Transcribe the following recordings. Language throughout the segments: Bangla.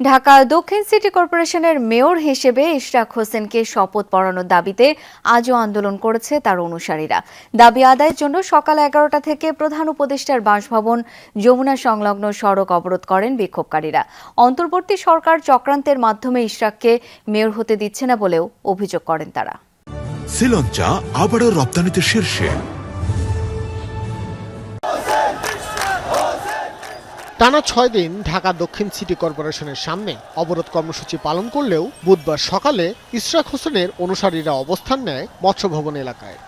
ঢাকা দক্ষিণ সিটি কর্পোরেশনের মেয়র হিসেবে ইশরাক হোসেনকে শপথ পড়ানোর দাবিতে আজও আন্দোলন করেছে তার অনুসারীরা। দাবি আদায়ের জন্য সকাল এগারোটা থেকে প্রধান উপদেষ্টার বাসভবন, যমুনা সংলগ্ন সড়ক অবরোধ করেন বিক্ষোভকারীরা। অন্তর্বর্তী সরকার চক্রান্তের মাধ্যমে ইশরাককে মেয়র হতে দিচ্ছে না বলেও অভিযোগ করেন তারা। শ্রীলঞ্চা আবারও রপ্তানিতে শীর্ষে। টানা ছয় দিন ঢাকা দক্ষিণ সিটি কর্পোরেশনের সামনে অবরোধ কর্মসূচি পালন করলেও বুধবার সকালে ইশরাক হোসেনের অনুসারীরা অবস্থান নেয় মৎস্যভবন এলাকায়।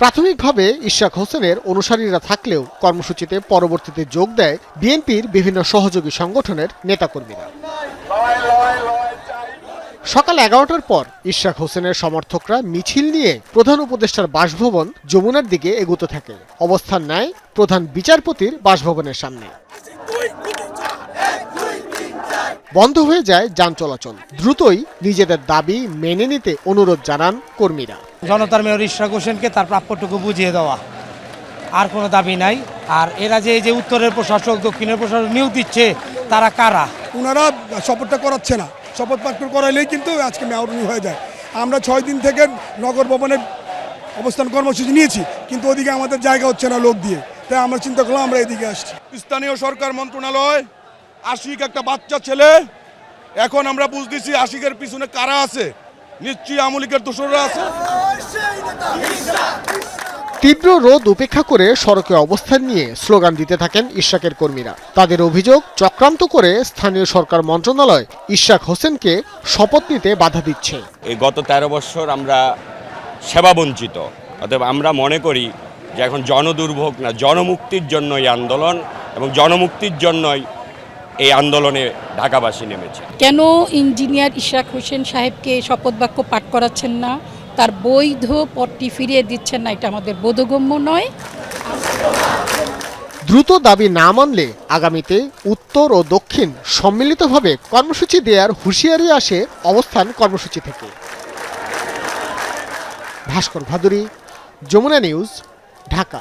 প্রাথমিকভাবে ইশরাক হোসেনের অনুসারীরা থাকলেও কর্মসূচিতে পরবর্তীতে যোগ দেয় বিএনপির বিভিন্ন সহযোগী সংগঠনের নেতাকর্মীরা। সকাল এগারোটার পর ইশরাক হোসেনের সমর্থকরা মিছিল নিয়ে প্রধান উপদেষ্টার বাসভবন যমুনার দিকে এগোতে থাকে। অবস্থান নেয় প্রধান বিচারপতির বাসভবনের সামনে। বন্ধ হয়ে যায় যান চলাচল। দ্রুতই নিজেদের দাবি মেনে নিতে অনুরোধ জানান কর্মীরা। জনতার মেয়র ইশরাক হোসেনকে তার প্রাপ্যটুকু বুঝিয়ে দেওয়া। আর কোনো দাবি নাই। আর এরা যে এই যে উত্তরের প্রশাসক দক্ষিণের প্রশাসক নিয়োগ দিচ্ছে তারা কারা? ওনারা শপথটা করাচ্ছে না। শপথ বাক্য করাইলেই কিন্তু আজকে মেয়র উনি হয়ে যায়। আমরা ছয় দিন থেকে নগর ভবনে অবস্থান কর্মসূচি নিয়েছি কিন্তু ওদিকে আমাদের জায়গা হচ্ছে না লোক দিয়ে। তাই আমরা চিন্তা করলাম আমরা এদিকে আসছি। স্থানীয় সরকার মন্ত্রণালয় আশিক একটা বাচ্চা ছেলে এখন আমরা বুঝতেছি আশিকের পিছনে কারা আছে। নিশ্চয়ই আমলিকের দোসররা আছে। তীব্র রোদ উপেক্ষা করে সড়কে অবস্থান নিয়ে স্লোগান দিতে থাকেন ইশাকের কর্মীরা। তাদের অভিযোগ চক্রান্ত করে স্থানীয় সরকার মন্ত্রণালয় ইশাক হোসেনকে শপথ নিতে বাধা দিচ্ছে। এই গত ১৩ বছর আমরা সেবা বঞ্চিত অতএব আমরা মনে করি যে এখন জনদুর্ভোগ না জনমুক্তির জন্য এই আন্দোলন এবং জনমুক্তির জন্যই এই আন্দোলনে ঢাকাবাসী নেমেছে। কেন ইঞ্জিনিয়ার ইশরাক হোসেন সাহেবকে শপথ বাক্য পাঠ করাচ্ছেন না? তার বৈধ পদটি ফিরিয়ে দিচ্ছেন না, এটা আমাদের বোধগম্য নয়। দ্রুত দাবি না মানলে আগামীতে উত্তর ও দক্ষিণ সম্মিলিতভাবে কর্মসূচি দেওয়ার হুঁশিয়ারি আসে অবস্থান কর্মসূচি থেকে। ভাস্কর ভাদুরী, যমুনা নিউজ, ঢাকা।